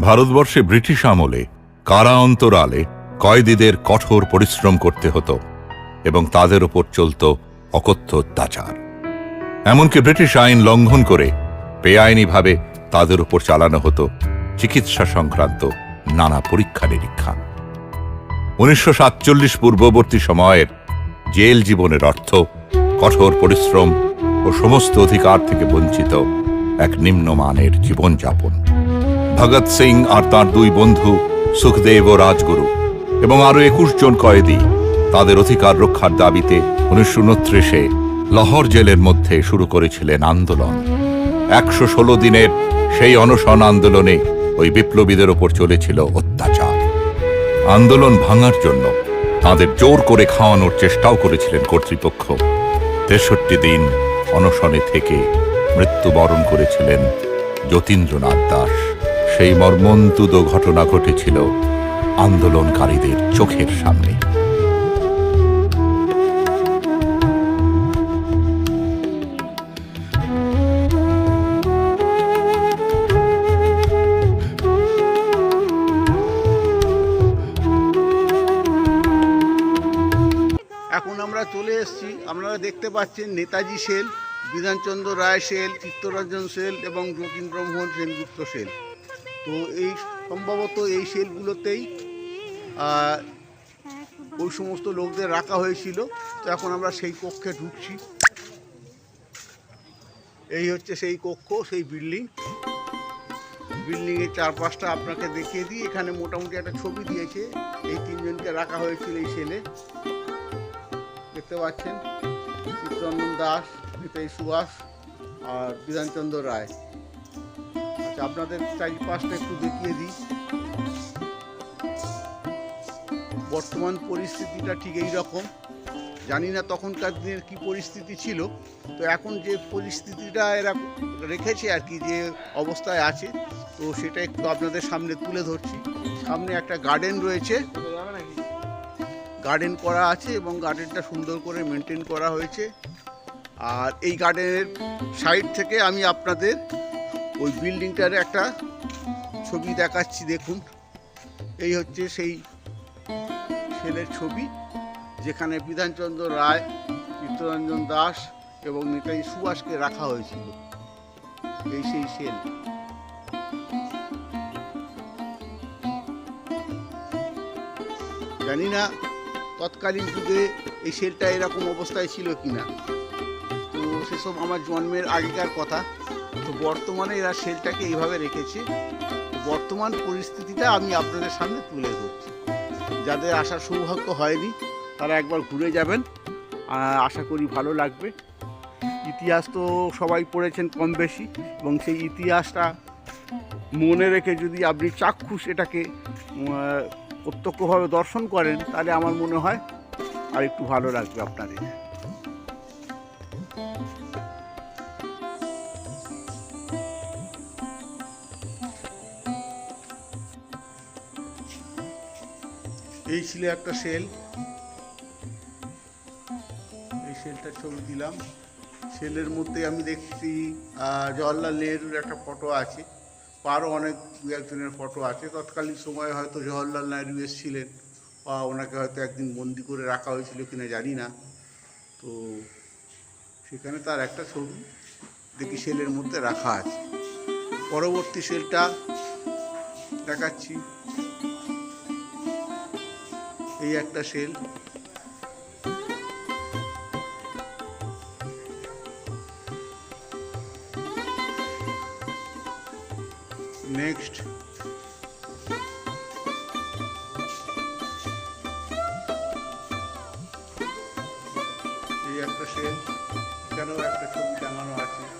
ভারতবর্ষে ব্রিটিশ আমলে কারা অন্তরালে কয়েদিদের কঠোর পরিশ্রম করতে হতো এবং তাদের ওপর চলত অকথ্য অত্যাচার। এমনকি ব্রিটিশ আইন লঙ্ঘন করে বেআইনিভাবে তাদের উপর চালানো হতো চিকিৎসা সংক্রান্ত নানা পরীক্ষা নিরীক্ষা। উনিশশো সাতচল্লিশ পূর্ববর্তী সময়ের জেল জীবনের অর্থ কঠোর পরিশ্রম ও সমস্ত অধিকার থেকে বঞ্চিত এক নিম্নমানের জীবনযাপন। ভগৎ সিং আর তার দুই বন্ধু সুখদেব ও রাজগুরু এবং আরও একুশ জন কয়েদি তাদের অধিকার রক্ষার দাবিতে উনিশশো উনত্রিশে লহর জেলের মধ্যে শুরু করেছিলেন আন্দোলন। একশো ষোলো দিনের সেই অনশন আন্দোলনে ওই বিপ্লবীদের ওপর চলেছিল অত্যাচার। আন্দোলন ভাঙার জন্য তাদের জোর করে খাওয়ানোর চেষ্টাও করেছিলেন কর্তৃপক্ষ। তেষট্টি দিন অনশনে থেকে মৃত্যুবরণ করেছিলেন যতীন্দ্রনাথ দাস। সেই মর্মন্তুদ ঘটনা ঘটেছিল আন্দোলনকারীদের চোখের সামনে। এখন আমরা চলে এসেছি। আপনারা দেখতে পাচ্ছেন Netaji cell Bidhanchandra Ray cell Chittaranjan cell এবং যতীন্দ্রমোহন সেনগুপ্ত সেল তো এই সম্ভবত এই সেলগুলোতেই ওই সমস্ত লোকদের রাখা হয়েছিল। তো এখন আমরা সেই কক্ষে ঢুকছি। এই হচ্ছে সেই কক্ষ, সেই বিল্ডিং। বিল্ডিংয়ের চারপাশটা আপনাকে দেখিয়ে দিই। এখানে মোটামুটি একটা ছবি দিয়েছে। এই তিনজনকে রাখা হয়েছিল এই সেলে। দেখতে পাচ্ছেন? চিত্তরঞ্জন দাস, নিতাই সুভাষ আর বিধানচন্দ্র রায়। আপনাদের চারিপাশটা একটু দেখিয়ে দিই। বর্তমান পরিস্থিতিটা ঠিক এই রকম। জানি না তখনকার দিনের কি পরিস্থিতি ছিল। তো এখন যে পরিস্থিতিটা এরা রেখেছে আর কি, যে অবস্থায় আছে, তো সেটা একটু আপনাদের সামনে তুলে ধরছি। সামনে একটা গার্ডেন রয়েছে। গার্ডেন করা আছে এবং গার্ডেনটা সুন্দর করে মেনটেন করা হয়েছে। আর এই গার্ডেনের সাইড থেকে আমি আপনাদের ওই বিল্ডিংটার একটা ছবি দেখাচ্ছি, দেখুন। এই হচ্ছে সেই ছেলের ছবি, যেখানে বিধানচন্দ্র রায় চিত্তরঞ্জন দাস এবং নেতাজি সুভাষকে রাখা হয়েছিল। এই সেই সেল। জানি না তৎকালীন যুগে এই সেলটা এরকম অবস্থায় ছিল কিনা। তো সেসব আমার জন্মের আগেকার কথা। তো বর্তমানে এরা সেলটাকে এইভাবে রেখেছে, বর্তমান পরিস্থিতিটা আমি আপনাদের সামনে তুলে ধরছি। যাদের আসার সৌভাগ্য হয়নি, তারা একবার ঘুরে যাবেন। আশা করি ভালো লাগবে। ইতিহাস তো সবাই পড়েছেন কম বেশি, এবং সেই ইতিহাসটা মনে রেখে যদি আপনি চাক্ষুষ এটাকে প্রত্যক্ষভাবে দর্শন করেন, তাহলে আমার মনে হয় আর একটু ভালো লাগবে আপনাদের। এই ছিল একটা সেল এই সেলটার ছবি দিলাম। সেলের মধ্যে আমি দেখছি জওয়াহরলাল নেহরুর একটা ফটো আছে। আরও অনেক দু একজনের ফটো আছে। তৎকালীন সময়ে হয়তো জওয়াহরলাল নেহরু এসেছিলেন বা ওনাকে হয়তো একদিন বন্দি করে রাখা হয়েছিল কিনা জানি না। তো সেখানে তার একটা ছবি দেখি সেলের মধ্যে রাখা আছে। পরবর্তী সেলটা দেখাচ্ছি। এই একটা সেল নেক্সট এই একটা সেল এখানেও একটা ছবি টাঙানো আছে।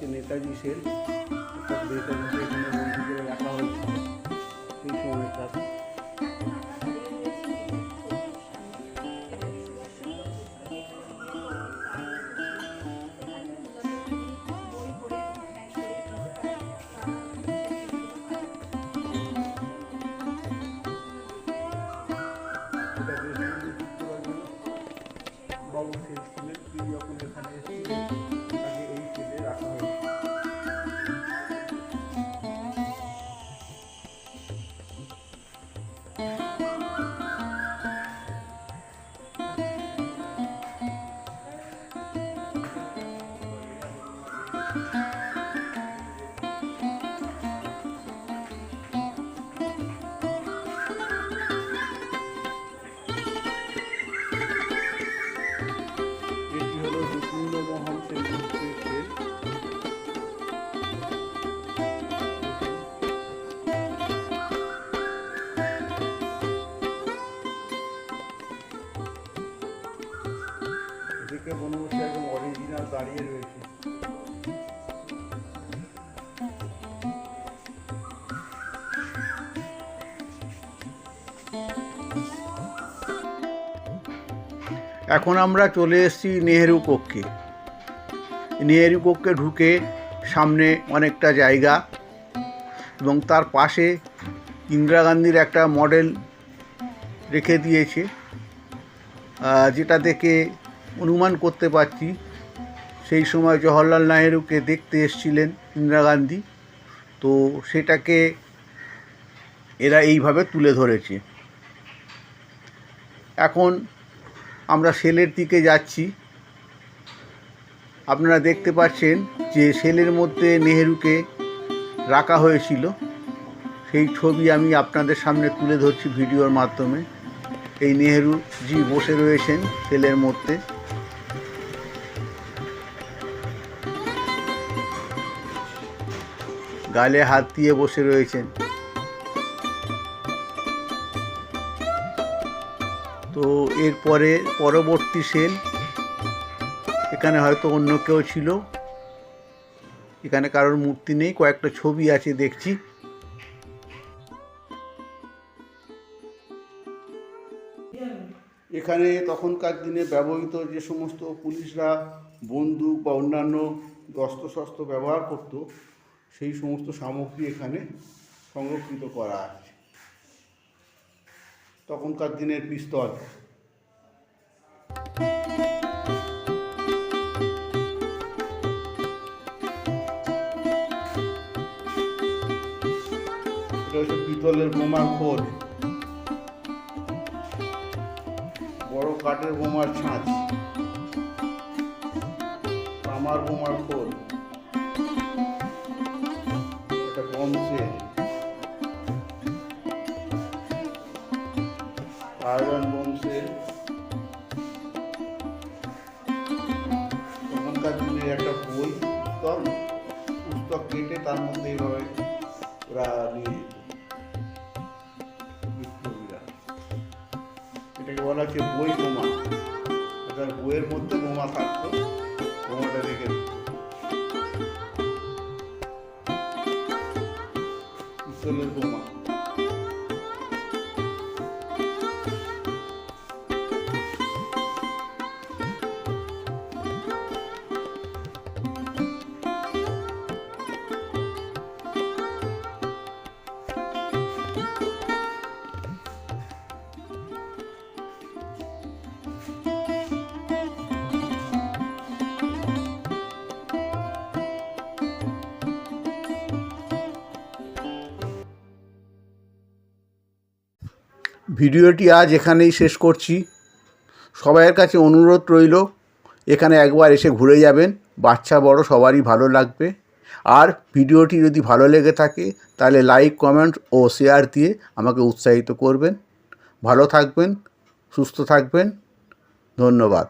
হচ্ছে নেতাজি সেল এটা দেশবন্ধু চিত্তরঞ্জন এদিকে মনে হচ্ছে একদম অরিজিনাল দাঁড়িয়ে রয়েছে। এখন আমরা চলে এসেছি নেহেরু কক্ষে। নেহেরু কক্ষে ঢুকে সামনে অনেকটা জায়গা এবং তার পাশে ইন্দিরা গান্ধীর একটা মডেল রেখে দিয়েছে যেটা দেখে অনুমান করতে পারছি। সেই সময় জওহরলাল নেহেরুকে দেখতে এসেছিলেন ইন্দিরা গান্ধী। তো সেটাকে এরা এইভাবে তুলে ধরেছে। এখন আমরা সেলের দিকে যাচ্ছি। আপনারা দেখতে পাচ্ছেন যে সেলের মধ্যে নেহেরুকে রাখা হয়েছিল। সেই ছবি আমি আপনাদের সামনে তুলে ধরছি ভিডিওর মাধ্যমে। এই নেহেরু জি বসে রয়েছেন সেলের মধ্যে। গালে হাত দিয়ে বসে রয়েছেন। এরপরে পরবর্তী সেল, এখানে হয়তো অন্য কেউ ছিল। এখানে কারোর মূর্তি নেই, কয়েকটা ছবি আছে দেখছি। এখানে তখনকার দিনে ব্যবহৃত যে সমস্ত পুলিশরা, বন্দুক বা অন্যান্য অস্ত্রশস্ত্র ব্যবহার করত, সেই সমস্ত সামগ্রী এখানে সংরক্ষিত করা আছে। তখনকার দিনের পিস্তল। পিতলের বোমার খোল। বড় কাঠের বোমার ছাঁচ। তামার বোমার খোল। এটা বম সেট আয়রন বংশের তখনকার দিনের একটা বই পুস্তক পুস্তক কেটে তার মধ্যে এইভাবে ওরা নিয়ে বলা হচ্ছে বই বোমা তার বইয়ের মধ্যে বোমা থাকতো বোমাটা রেখে। পিস্তলের বোমা ভিডিওটি আজ এখানেই শেষ করছি। সবাইয়ের কাছে অনুরোধ রইল, এখানে একবার এসে ঘুরে যাবেন, বাচ্চা, বড়, সবারই ভালো লাগবে। আর ভিডিওটি যদি ভালো লেগে থাকে, তাহলে লাইক, কমেন্ট ও শেয়ার দিয়ে আমাকে উৎসাহিত করবেন। ভালো থাকবেন, সুস্থ থাকবেন, ধন্যবাদ।